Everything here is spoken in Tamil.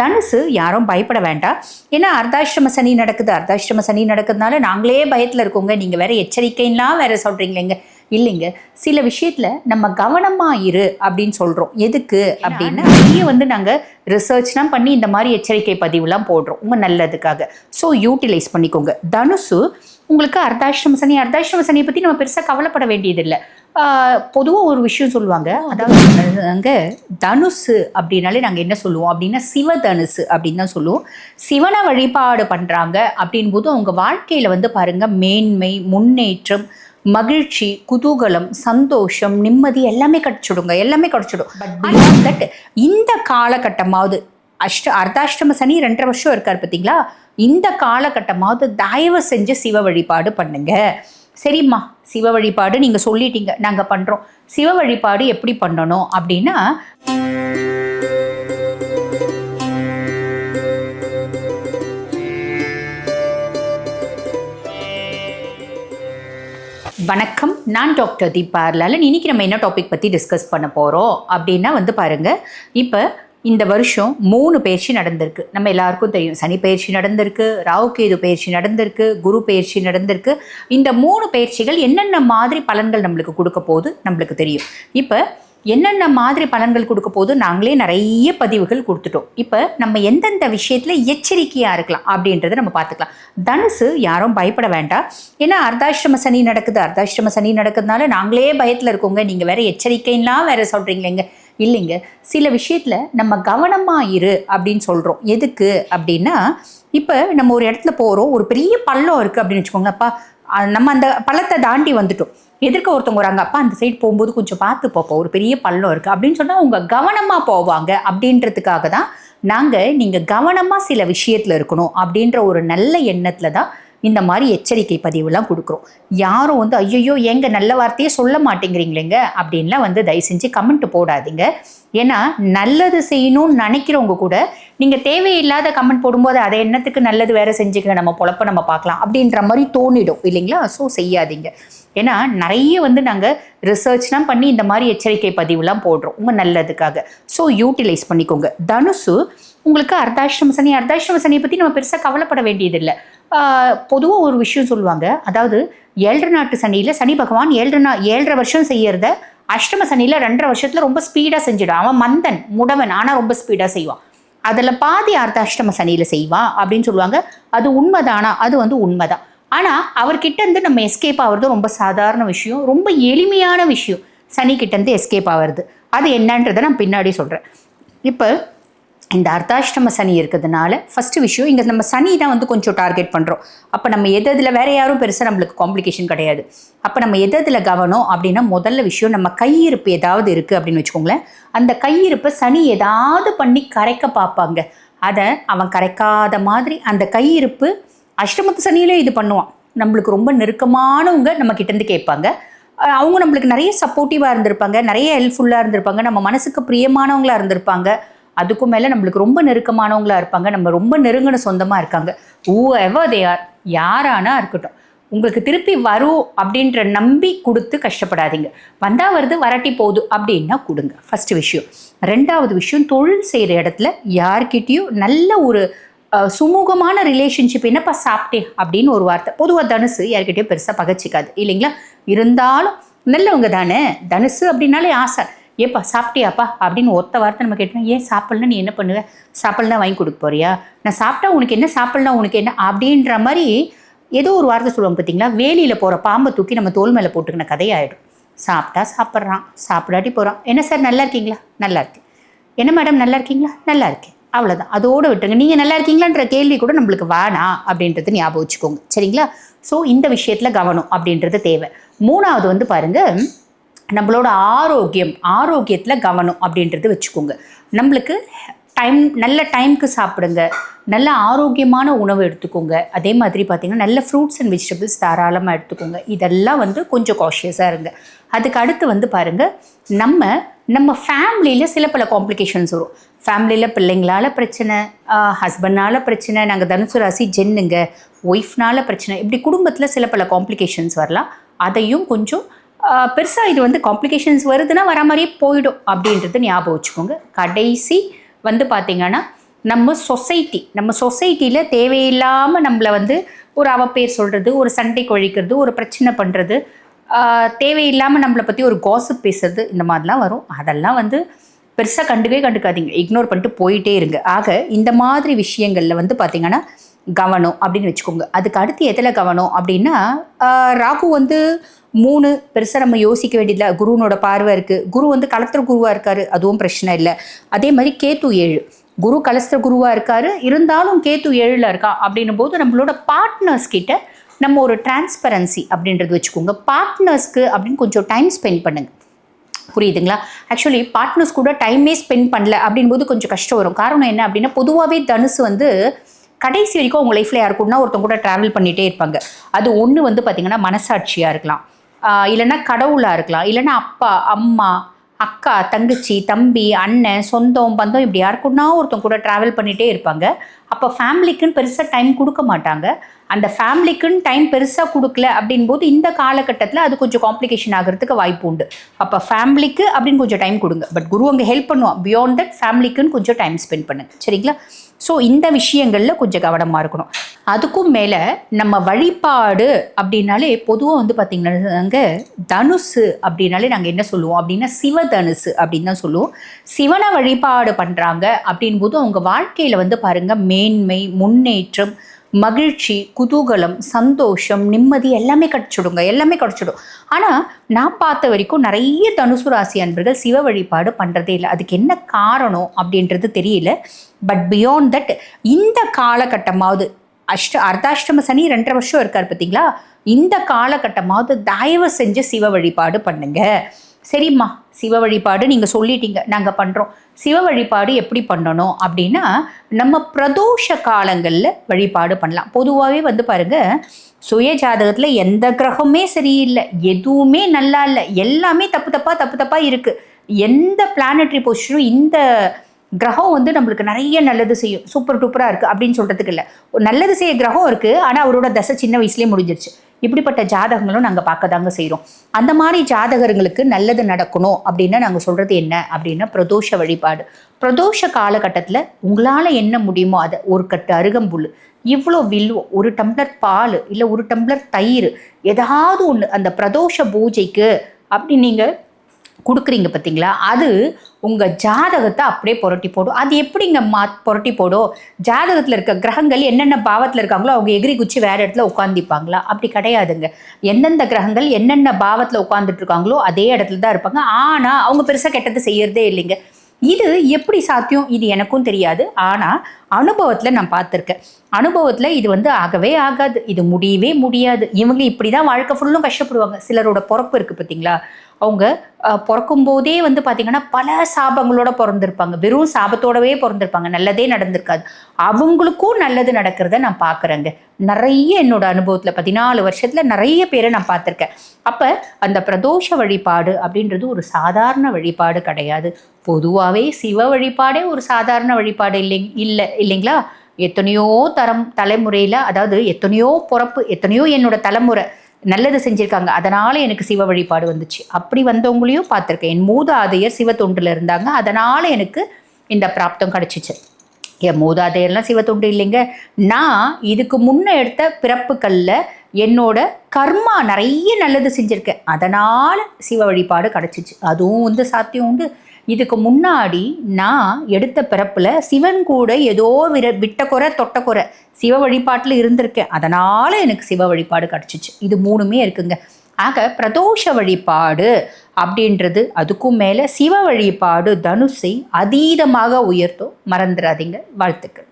தனுசு யாரும் பயப்பட வேண்டாம். ஏன்னா அர்த்தாஷ்டம சனி நடக்குது. அர்த்தாஷ்டம சனி நடக்கிறதுனால நாங்களே பயத்தில் இருக்கோங்க. நீங்கள் வேற எச்சரிக்கைலாம் வேற சொல்கிறீங்களேங்க இல்லைங்க. சில விஷயத்தில் நம்ம கவனமாக இரு அப்படின்னு சொல்கிறோம் எதுக்கு அப்படின்னா நிறைய வந்து நாங்கள் ரிசர்ச்லாம் பண்ணி இந்த மாதிரி எச்சரிக்கை பதிவுலாம் போடுறோம். உங்கள் நல்லதுக்காக. ஸோ யூட்டிலைஸ் பண்ணிக்கோங்க. தனுசு உங்களுக்கு அர்த்தாஷ்டம சனி அர்த்தாஷ்டம சனியை பற்றி நம்ம பெருசாக கவலைப்பட வேண்டியதில்லை. பொதுவாக ஒரு விஷயம் சொல்லுவாங்க. அதாவது அங்கே தனுசு அப்படின்னாலே நாங்கள் என்ன சொல்லுவோம் அப்படின்னா சிவதனுசு அப்படின்னு தான் சொல்லுவோம். சிவனை வழிபாடு பண்ணுறாங்க அப்படின் போது அவங்க வாழ்க்கையில் வந்து பாருங்க மேன்மை முன்னேற்றம் மகிழ்ச்சி குதூகலம் சந்தோஷம் நிம்மதி எல்லாமே கிடைச்சிடுங்க எல்லாமே கிடைச்சிடும். பட் தட் இந்த காலகட்டமாவது அஷ்ட அர்த்தாஷ்டம சனி ரெண்டரை வருஷம் இருக்கார் பார்த்தீங்களா? இந்த காலகட்டமாவது தயவு செஞ்சு சிவ வழிபாடு பண்ணுங்க. சரிம்மா சிவ வழிபாடு நீங்கள் சொல்லிட்டீங்க நாங்கள் பண்ணுறோம் சிவ வழிபாடு எப்படி பண்ணணும் அப்படின்னா வணக்கம் நான் டாக்டர் தீபா. லாலன் இன்னைக்கு நம்ம என்ன டாபிக் பற்றி டிஸ்கஸ் பண்ண போகிறோம் அப்படின்னா வந்து பாருங்கள் இப்போ இந்த வருஷம் மூணு பயிற்சி நடந்திருக்கு. நம்ம எல்லாருக்கும் தெரியும். சனி பயிற்சி நடந்திருக்கு ராகு கேது பயிற்சி நடந்திருக்கு குரு பயிற்சி நடந்திருக்கு. இந்த மூணு பயிற்சிகள் என்னென்ன மாதிரி பலன்கள் நம்மளுக்கு கொடுக்க போகுது நம்மளுக்கு தெரியும். இப்போ என்னென்ன மாதிரி பலன்கள் கொடுக்க போது நாங்களே நிறைய பதிவுகள் கொடுத்துட்டோம். இப்போ நம்ம எந்தெந்த விஷயத்தில் எச்சரிக்கையாக இருக்கலாம் அப்படின்றத நம்ம பார்த்துக்கலாம். தனுசு யாரும் பயப்பட வேண்டாம். ஏன்னா அர்த்தாஷ்டம சனி நடக்குது. அர்த்தாஷ்டம சனி நடக்கிறதுனால நாங்களே பயத்தில் இருக்கோங்க. நீங்கள் வேற எச்சரிக்கைன்னா வேற சொல்கிறீங்களேங்க இல்லைங்க. சில விஷயத்தில் நம்ம கவனமாக இரு அப்படின்னு சொல்கிறோம் எதுக்கு அப்படின்னா இப்போ நம்ம ஒரு இடத்துல போகிறோம் ஒரு பெரிய பள்ளம் இருக்குது அப்படின்னு வச்சுக்கோங்கப்பா நம்ம அந்த பள்ளத்தை தாண்டி வந்துட்டோம். எதிர்க்க ஒருத்தவங்க வராங்க. அப்பா அந்த சைடு போகும்போது கொஞ்சம் பார்த்து போப்போம் ஒரு பெரிய பள்ளம் இருக்குது அப்படின்னு சொன்னால் அவங்க கவனமாக போவாங்க. அப்படின்றதுக்காக தான் நாங்கள் நீங்கள் கவனமாக சில விஷயத்தில் இருக்கணும் அப்படின்ற ஒரு நல்ல எண்ணத்தில் தான் இந்த மாதிரி எச்சரிக்கை பதிவுலாம் கொடுக்குறோம். யாரும் வந்து ஐயோ எங்க நல்ல வார்த்தையே சொல்ல மாட்டேங்கிறீங்களேங்க? அப்படின்லாம் வந்து தயவு செஞ்சு கமெண்ட் போடாதீங்க. ஏன்னா நல்லது செய்யணும்னு நினைக்கிறவங்க கூட நீங்கள் தேவையில்லாத கமெண்ட் போடும்போது அதை என்னத்துக்கு நல்லது வேற செஞ்சுக்க நம்ம பொழப்ப நம்ம பார்க்கலாம். அப்படின்ற மாதிரி தோணிடும் இல்லைங்களா? ஸோ செய்யாதீங்க. ஏன்னா நிறைய வந்து நாங்கள் ரிசர்ச்லாம் பண்ணி இந்த மாதிரி எச்சரிக்கை பதிவுலாம் போடுறோம் உங்கள் நல்லதுக்காக. ஸோ யூட்டிலைஸ் பண்ணிக்கோங்க. தனுசு உங்களுக்கு அர்த்தாஷ்டம சனி அர்த்தாஷ்டம சனியை பற்றி நம்ம பெருசாக கவலைப்பட வேண்டியதில்லை. பொதுவாக ஒரு விஷயம் சொல்லுவாங்க. அதாவது ஏழரை நாட்டு சனியில் சனி பகவான் ஏழரை நா ஏழரை வருஷம் செய்யறத அஷ்டம சனியில் ரெண்டரை வருஷத்தில் ரொம்ப ஸ்பீடாக செஞ்சிடும். அவன் மந்தன் முடவன் ஆனால் ரொம்ப ஸ்பீடாக செய்வான். அதில் பாதி அர்த்தாஷ்டம சனியில் செய்வான் அப்படின்னு சொல்லுவாங்க. அது உண்மைதானா? அது வந்து உண்மைதான். ஆனால் அவர்கிட்ட இருந்து நம்ம எஸ்கேப் ஆகிறது ரொம்ப சாதாரண விஷயம். ரொம்ப எளிமையான விஷயம் சனிக்கிட்டேருந்து எஸ்கேப் ஆகிறது அது என்னன்றதை நான் பின்னாடி சொல்கிறேன் இப்போ இந்த அர்த்தாஷ்டம சனி இருக்கிறதுனால ஃபஸ்ட்டு விஷயம் இங்கே நம்ம சனி தான் வந்து கொஞ்சம் டார்கெட் பண்ணுறோம் அப்போ நம்ம எது இதில் வேறு யாரும் பெருசாக நம்மளுக்கு காம்ப்ளிகேஷன் கிடையாது. அப்போ நம்ம எது எதில் கவனம் அப்படின்னா முதல்ல விஷயம் நம்ம கையிருப்பு ஏதாவது இருக்குது அப்படின்னு வச்சுக்கோங்களேன். அந்த கையிருப்பை சனி ஏதாவது பண்ணி கரைக்க பார்ப்பாங்க. அதை அவன் கரைக்காத மாதிரி அந்த கையிருப்பு அஷ்டமத்து சனியிலே இது பண்ணுவான். நம்மளுக்கு ரொம்ப நெருக்கமானவங்க நம்ம கிட்டேருந்து கேட்பாங்க. அவங்க நம்மளுக்கு நிறைய சப்போர்ட்டிவாக இருந்திருப்பாங்க. நிறைய ஹெல்ப்ஃபுல்லாக இருந்திருப்பாங்க. நம்ம மனசுக்கு பிரியமானவங்களாக இருந்திருப்பாங்க. அதுக்கும் மேலே நம்மளுக்கு ரொம்ப நெருக்கமானவங்களா இருப்பாங்க. நம்ம ரொம்ப நெருங்கின சொந்தமாக இருக்காங்க. ஊ எவர் தே ஆர் யாரானா இருக்கட்டும். உங்களுக்கு திருப்பி வரும் அப்படின்ற நம்பி கொடுத்து கஷ்டப்படாதீங்க. வந்தால் வருது வரட்டி போகுது அப்படின்னா கொடுங்க. ஃபஸ்ட்டு விஷயம். ரெண்டாவது விஷயம் தொழில் செய்கிற இடத்துல யார்கிட்டேயும் நல்ல ஒரு சுமூகமான ரிலேஷன்ஷிப் என்னப்பா சாப்பிட்டே? அப்படின்னு ஒரு வார்த்தை. பொதுவாக தனுசு யார்கிட்டயும் பெருசாக பகச்சிக்காது. இல்லைங்களா? இருந்தாலும் நல்லவங்க தானே. தனுசு அப்படின்னாலே ஆசை. ஏப்பா சாப்பிட்டியாப்பா? அப்படின்னு ஒத்த வார்த்தை நம்ம கேட்டோம் ஏன் சாப்பிட்லன்னு நீ என்ன பண்ணுவ? சாப்பிட்லாம் வாங்கி கொடுக்க போறியா? நான் சாப்பிட்டா உனக்கு என்ன? சாப்பிட்லாம் உனக்கு என்ன? அப்படின்ற மாதிரி ஏதோ ஒரு வார்த்தை சொல்லுவாங்க பார்த்தீங்களா வேலியில் போகிற பாம்பை தூக்கி நம்ம தோல் மேலே போட்டுக்கின கதையாயிடும். சாப்பிட்டா சாப்பிட்றான் சாப்பிடாட்டி போகிறான் என்ன சார் நல்லா இருக்கீங்களா? நல்லா இருக்கு என்ன மேடம் நல்லா இருக்கீங்களா? நல்லா இருக்கு அவ்வளோதான் அதோடு விட்டுருங்க. நீங்கள் நல்லா இருக்கீங்களான்ற கேள்வி கூட நம்மளுக்கு வேணாம் அப்படின்றது ஞாபகம் வச்சுக்கோங்க. சரிங்களா? ஸோ இந்த விஷயத்தில் கவனம் அப்படின்றது தேவை. மூணாவது வந்து பாருங்கள் நம்மளோட ஆரோக்கியம் ஆரோக்கியத்தில் கவனம் அப்படின்றது வச்சுக்கோங்க. நம்மளுக்கு டைம் நல்ல டைம்க்கு சாப்பிடுங்க. நல்ல ஆரோக்கியமான உணவு எடுத்துக்கோங்க. அதே மாதிரி பார்த்தீங்கன்னா நல்ல ஃப்ரூட்ஸ் அண்ட் வெஜிடபிள்ஸ் தாராளமாக எடுத்துக்கோங்க. இதெல்லாம் வந்து கொஞ்சம் காஷியஸாக இருங்க. அதுக்கு அடுத்து வந்து பாருங்கள் நம்ம நம்ம ஃபேமிலியில் சில பல காம்ப்ளிகேஷன்ஸ் வரும். ஃபேமிலியில் பிள்ளைங்களால பிரச்சனை ஹஸ்பண்டால் பிரச்சனை நாங்கள் தனுசு ராசி ஜென்னுங்க ஒய்ஃப்னால் பிரச்சனை இப்படி குடும்பத்தில் சில பல காம்ப்ளிகேஷன்ஸ் வரலாம். அதையும் கொஞ்சம் பெருசாக இது வந்து காம்ப்ளிகேஷன்ஸ் வருதுன்னா வர மாதிரியே போயிடும் அப்படின்றது ஞாபகம் வச்சுக்கோங்க. கடைசி வந்து பார்த்திங்கன்னா நம்ம சொசைட்டி நம்ம சொசைட்டியில் தேவையில்லாமல் நம்மளை வந்து ஒரு அவப்பேர் சொல்கிறது ஒரு சண்டை குழிக்கிறது ஒரு பிரச்சனை பண்ணுறது தேவையில்லாமல் நம்மளை பற்றி ஒரு காசப் பேசுறது இந்த மாதிரிலாம் வரும். அதெல்லாம் வந்து பெருசாக கண்டுக்கவே கண்டுக்காதீங்க. இக்னோர் பண்ணிட்டு போயிட்டே இருங்க. ஆக இந்த மாதிரி விஷயங்களில் வந்து பார்த்திங்கன்னா கவனம் அப்படின்னு வச்சுக்கோங்க. அதுக்கு அடுத்து எதில் கவனம் அப்படின்னா ராகு வந்து மூணு பெருசாக நம்ம யோசிக்க வேண்டியதில்லை. குருனோட பார்வை இருக்குது குரு வந்து கலத்திர குருவாக இருக்காரு அதுவும் பிரச்சனை இல்லை. அதே மாதிரி கேத்து ஏழு. குரு கலஸ்திர குருவாக இருக்காரு. இருந்தாலும் கேத்து ஏழில் இருக்கா அப்படின்னும் போது நம்மளோட பார்ட்னர்ஸ் கிட்ட நம்ம ஒரு டிரான்ஸ்பரன்சி அப்படின்றது வச்சுக்கோங்க. பார்ட்னர்ஸ்க்கு அப்படின்னு கொஞ்சம் டைம் ஸ்பெண்ட் பண்ணுங்க. புரியுதுங்களா? ஆக்சுவலி பார்ட்னர்ஸ் கூட டைமே ஸ்பெண்ட் பண்ணல அப்படின்போது கொஞ்சம் கஷ்டம் வரும். காரணம் என்ன அப்படின்னா பொதுவாகவே தனுசு வந்து கடைசி வரைக்கும் உங்கள் லைஃப்பில் யாருக்குன்னா ஒருத்தவங்க கூட ட்ராவல் பண்ணிகிட்டே இருப்பாங்க. அது ஒன்று வந்து பார்த்திங்கன்னா மனசாட்சியாக இருக்கலாம். இல்லைன்னா கடவுளாக இருக்கலாம். இல்லைன்னா அப்பா அம்மா அக்கா தங்கச்சி தம்பி அண்ணன் சொந்தம் பந்தம் இப்படி யாருக்குன்னா ஒருத்தவங்க கூட ட்ராவல் பண்ணிகிட்டே இருப்பாங்க. அப்போ ஃபேமிலிக்குன்னு பெருசாக டைம் கொடுக்க மாட்டாங்க. அந்த ஃபேமிலிக்குன்னு டைம் பெருசாக கொடுக்கல அப்படின்போது இந்த காலகட்டத்தில் அது கொஞ்சம் காம்ப்ளிகேஷன் ஆகிறதுக்கு வாய்ப்பு உண்டு. அப்போ ஃபேமிலிக்கு அப்படின்னு கொஞ்சம் டைம் கொடுங்க. பட் குரு அங்கே ஹெல்ப் பண்ணுவோம் பியாண்ட் தட் ஃபேமிலிக்குன்னு கொஞ்சம் டைம் ஸ்பெண்ட் பண்ணுங்க. சரிங்களா? ஸோ இந்த விஷயங்களில் கொஞ்சம் கவனமாக இருக்கணும். அதுக்கும் மேலே நம்ம வழிபாடு அப்படின்னாலே பொதுவாக வந்து பார்த்திங்கன்னாங்க தனுசு அப்படின்னாலே நாங்கள் என்ன சொல்லுவோம் அப்படின்னா சிவ தனுசு அப்படின்னு தான் சொல்லுவோம். சிவனை வழிபாடு பண்ணுறாங்க அப்படின் போது அவங்க வாழ்க்கையில் வந்து பாருங்கள் மேன்மை முன்னேற்றம் மகிழ்ச்சி குதூகலம் சந்தோஷம் நிம்மதி எல்லாமே கிடச்சிடுங்க எல்லாமே கிடச்சிடும். ஆனால் நான் பார்த்த வரைக்கும் நிறைய தனுசு ராசி அன்பர்கள் சிவ வழிபாடு பண்ணுறதே இல்லை. அதுக்கு என்ன காரணம் அப்படின்றது தெரியல. பட் பியாண்ட் தட் இந்த காலகட்டமாவது அஷ்ட அர்த்தாஷ்டம சனி ரெண்டரை வருஷம் இருக்கார் பார்த்தீங்களா? இந்த காலகட்டமாவது தயவு செஞ்சு சிவ வழிபாடு பண்ணுங்கள் சரிம்மா சிவ வழிபாடு நீங்கள் சொல்லிட்டீங்க நாங்கள் பண்ணுறோம் சிவ வழிபாடு எப்படி பண்ணணும் அப்படின்னா நம்ம பிரதோஷ காலங்களில் வழிபாடு பண்ணலாம். பொதுவாகவே வந்து பாருங்கள் சுய ஜாதகத்தில் எந்த கிரகமே சரியில்லை எதுவுமே நல்லா இல்லை எல்லாமே தப்பு தப்பாக தப்பு தப்பாக இருக்குது எந்த பிளானட்ரி பொசிஷனும் இந்த கிரகம் வந்து நம்மளுக்கு நிறைய நல்லது செய்யும். சூப்பர் டூப்பராக இருக்குது அப்படின்னு சொல்கிறதுக்கு இல்லை. ஒரு நல்லது செய்ய கிரகம் இருக்குது ஆனால் அவரோட தசை சின்ன வயசுலேயே முடிஞ்சிருச்சு. இப்படிப்பட்ட ஜாதகங்களும் நாங்கள் பார்க்க தாங்க செய்கிறோம் அந்த மாதிரி ஜாதகர்களுக்கு நல்லது நடக்கணும் அப்படின்னா நாங்கள் சொல்கிறது என்ன? அப்படின்னா பிரதோஷ வழிபாடு. பிரதோஷ காலகட்டத்தில் உங்களால் என்ன முடியுமோ அதை ஒரு கட்டு அருகம்புல் இவ்வளோ வில்வோ ஒரு டம்ளர் பால் இல்லை ஒரு டம்ளர் தயிர் ஏதாவது ஒன்று அந்த பிரதோஷ பூஜைக்கு அப்படி நீங்கள் கொடுக்குறீங்க பார்த்தீங்களா அது உங்கள் ஜாதகத்தை அப்படியே புரட்டி போடும். அது எப்படிங்க மா புரட்டி போடும்? ஜாதகத்தில் இருக்க கிரகங்கள் என்னென்ன பாவத்தில் இருக்காங்களோ அவங்க எகிரி குச்சி வேறு இடத்துல உட்காந்துப்பாங்களா அப்படி கிடையாதுங்க. எந்தெந்த கிரகங்கள் என்னென்ன பாவத்தில் உட்காந்துட்டு இருக்காங்களோ அதே இடத்துல தான் இருப்பாங்க. ஆனால் அவங்க பெருசாக கெட்டது செய்யறதே இல்லைங்க. இது எப்படி சாத்தியம்? இது எனக்கும் தெரியாது. ஆனால் அனுபவத்தில் நான் பார்த்துருக்கேன். அனுபவத்தில் இது வந்து ஆகவே ஆகாது. இது முடியவே முடியாது. இவங்க இப்படி தான் வாழ்க்கை ஃபுல்லும் கஷ்டப்படுவாங்க. சிலரோட பிறப்பு இருக்குது பார்த்தீங்களா அவங்க பிறக்கும்போதே வந்து பார்த்திங்கன்னா பல சாபங்களோட பிறந்திருப்பாங்க. வெறும் சாபத்தோடவே பிறந்திருப்பாங்க. நல்லதே நடந்திருக்காது. அவங்களுக்கும் நல்லது நடக்கிறத நான் பார்க்குறேங்க நிறைய என்னோட அனுபவத்தில் பதினாலு வருஷத்தில் நிறைய பேரை நான் பார்த்துருக்கேன் அப்போ அந்த பிரதோஷ வழிபாடு அப்படின்றது ஒரு சாதாரண வழிபாடு கிடையாது. பொதுவாகவே சிவ வழிபாடே ஒரு சாதாரண வழிபாடு இல்லை இல்லை இல்லைங்களா? எத்தனையோ தரம் தலைமுறையில் அதாவது எத்தனையோ பிறப்பு எத்தனையோ என்னோட தலைமுறை நல்லது செஞ்சுருக்காங்க. அதனால் எனக்கு சிவ வழிபாடு வந்துச்சு. அப்படி வந்தவங்களையும் பார்த்துருக்கேன். என் மூதாதையர் சிவ தொண்டில் இருந்தாங்க. அதனால் எனக்கு இந்த பிராப்தம் கிடச்சிச்சு. என் மூதாதையர்லாம் சிவ தொண்டு இல்லைங்க. நான் இதுக்கு முன்னே எடுத்த பிறப்புகளில் என்னோட கர்மா நிறைய நல்லது செஞ்சுருக்கேன். அதனால் சிவ வழிபாடு கிடச்சிச்சு. அதுவும் வந்து சாத்தியம் உண்டு. இதுக்கு முன்னாடி நான் எடுத்த பிறப்பில் சிவன் கூட ஏதோ விர விட்ட குறை தொட்ட குறை சிவ வழிபாட்டில் இருந்திருக்கேன். அதனால் எனக்கு சிவ வழிபாடு கிடச்சிச்சு. இது மூணுமே இருக்குங்க. ஆக பிரதோஷ வழிபாடு அப்படின்றது அதுக்கும் மேலே சிவ வழிபாடு தனுசை அதீதமாக உயர்த்தும். மறந்துடாதீங்க வாழ்த்துக்கள்.